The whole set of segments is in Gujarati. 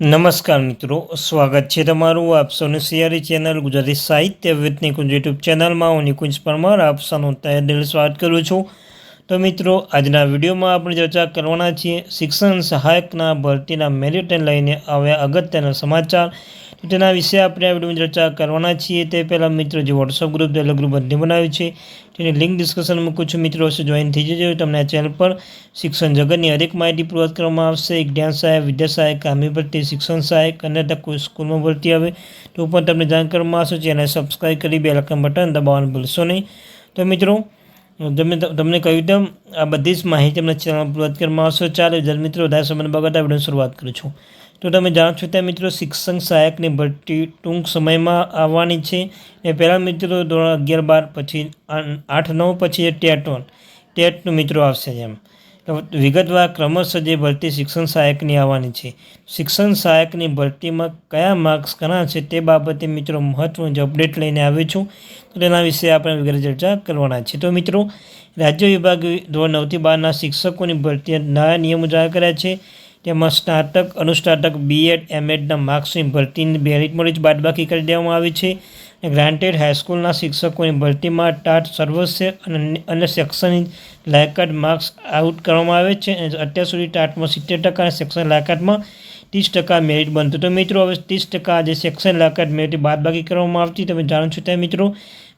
નમસ્કાર મિત્રો, સ્વાગત છે તમારું આપ સૌની સિયારી ચેનલ ગુજરાતી સાહિત્ય વિથ નિકુંજ યુટ્યુબ ચેનલમાં. હું નિકુંજ પરમાર, આપ સૌનું તહે દિલ સ્વાગત કરું છું. તો મિત્રો, આજના વિડીયોમાં આપણે ચર્ચા કરવાના છીએ શિક્ષણ સહાયકના ભરતીના મેરિટને લઈને આવ્યા અગત્યના સમાચાર. તો તેના વિશે આપણે આ વિડીયોમાં ચર્ચા કરવાના છીએ. તે પહેલાં મિત્રો જે વોટ્સઅપ ગ્રુપ ટેલિગ્રુપ ગ્રુપ બંને બનાવ્યું છે. તેની લિંક ડિસ્કશન મૂકું છું. મિત્રો, હશે જોઈન થઈ જજો. તમને આ ચેનલ પર શિક્ષણ જગતની હરેક માહિતી પૂર્વત કરવામાં આવશે. એક જ્ઞાન સહાયક, વિદ્યા સહાયક કામી ભરતી, શિક્ષણ સહાયક અને સ્કૂલમાં ભરતી આવે તો પણ તમને જાણ કરવામાં આવશે. ચેનલ સબસ્ક્રાઈબ કરી બે લખન બટન દબાવવાનું ભૂલશો નહીં. તો મિત્રો, તમે તમને કહ્યું તેમ આ બધી જ માહિતી તમને ચેનલ પૂર્વત કરવામાં આવશે. ચાલો જન મિત્રો, વધારે સંબંધ બગાડતા વીડિયો શરૂઆત કરું છું. તો તમે જાણો છો ત્યાં મિત્રો શિક્ષણ સહાયકની ભરતી ટૂંક સમયમાં આવવાની છે. એ પહેલાં મિત્રો ધોરણ અગિયાર બાર પછી આઠ નવ પછી ટેટ વન ટેટનું મિત્રો આવશે એમ. વિગતવાર ક્રમશઃ જે ભરતી શિક્ષણ સહાયકની આવવાની છે. શિક્ષણ સહાયકની ભરતીમાં કયા માર્ક્સ ઘણા છે તે બાબતે મિત્રો મહત્ત્વનું જે અપડેટ લઈને આવ્યો છું. તો તેના વિશે આપણે વગેરે ચર્ચા કરવાના છે. તો મિત્રો, રાજ્ય વિભાગ ધોરણ નવથી બારના શિક્ષકોની ભરતી નવા નિયમો જાહેર કર્યા છે. તેમાં સ્નાતક, અનુસ્નાતક બીએડ એમએડના માર્ક્સની ભરતીની મેરીટ મળી જ બાદબાકી કરી દેવામાં આવી છે. ગ્રાન્ટેડ હાઈસ્કૂલના શિક્ષકોની ભરતીમાં ટાટ સર્વસ્ય અને અને શૈક્ષણિક લાયકાત માર્ક્સ આઉટ કરવામાં આવે છે. અને અત્યાર સુધી ટાટમાં સિત્તેર ટકા અને શૈક્ષણિક લાયકાતમાં ત્રીસ ટકા મેરિટ બનતું તો મિત્રો, હવે ત્રીસ ટકા જે શૈક્ષણિક લાયકાત મેરિટ બાદબાકી કરવામાં આવતી, તમે જાણો છો ત્યાં મિત્રો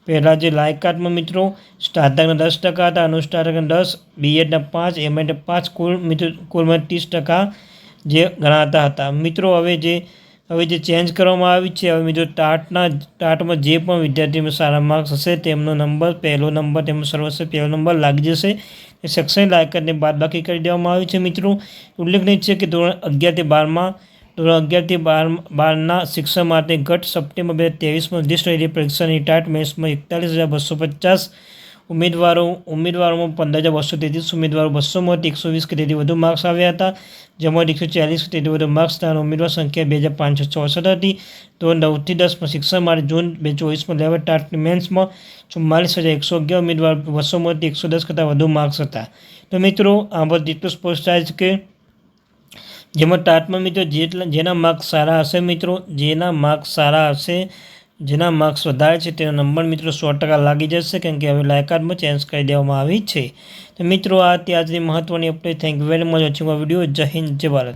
પહેલાં જે લાયકાતમાં મિત્રો સ્નાતકના દસ ટકા હતા અનુસ્નાતકના દસ બીએડના પાંચ એમએડના પાંચ, કુલ મિત્રો, કુલમાં ત્રીસ ટકા જે ગણાતા હતા. મિત્રો, હવે જે હવે જે ચેન્જ કરવામાં આવી છે, હવે મિત્રો ટાટના, ટાટમાં જે પણ વિદ્યાર્થીઓને સારા માર્ક્સ હશે, તેમનો નંબર પહેલો નંબર તેમનો સર્વસ્વ પહેલો નંબર લાગી જશે. શૈક્ષણિક લાયકાતને બાદબાકી કરી દેવામાં આવી છે, મિત્રો. ઉલ્લેખનીય છે કે ધોરણ અગિયારથી બારમાં ધોરણ અગિયારથી બાર બારના શિક્ષણ માટે ગત સપ્ટેમ્બર બે હજાર ત્રેવીસમાં લિસ્ટ રહેલી પરીક્ષાની ટાટ મેથ્સમાં એકતાલીસ હજાર બસો પચાસ ઉમેદવારો ઉમેદવારોમાં પંદર હજાર બસો તેત્રીસ ઉમેદવારો બસોમાંથી એકસો વીસ કે તેથી વધુ માર્ક્સ આવ્યા હતા. જેમાં એકસો ચાલીસ કે તેથી વધુ માર્ક્સ થનાર ઉમેદવાર સંખ્યા બે હજાર પાંચસો ચોસઠ હતી. તો નવથી દસમાં શિક્ષણ માટે જૂન બે ચોવીસમાં લેવલ ટાટ મેન્સમાં ચુમ્માલીસ હજાર એકસો અગિયાર ઉમેદવાર બસોમાંથી એકસો દસ કરતાં વધુ માર્ક્સ હતા. તો મિત્રો, આ બધી એટલું સ્પષ્ટ થાય છે કે જેમાં ટાટમાં મિત્રો જેટલા, જેના માર્ક્સ સારા હશે મિત્રો, જેના માર્ક્સ સારા હશે, જેના માર્ક્સ વધારે છે, તેનો નંબર મિત્રો સો ટકા લાગી જશે કેમ કે હવે લાયકાતમાં ચેન્જ કરી દેવામાં આવી છે. તો મિત્રો, આ ત્યાંની મહત્ત્વની update thank you very much watching video જય હિન્દ, જય ભારત.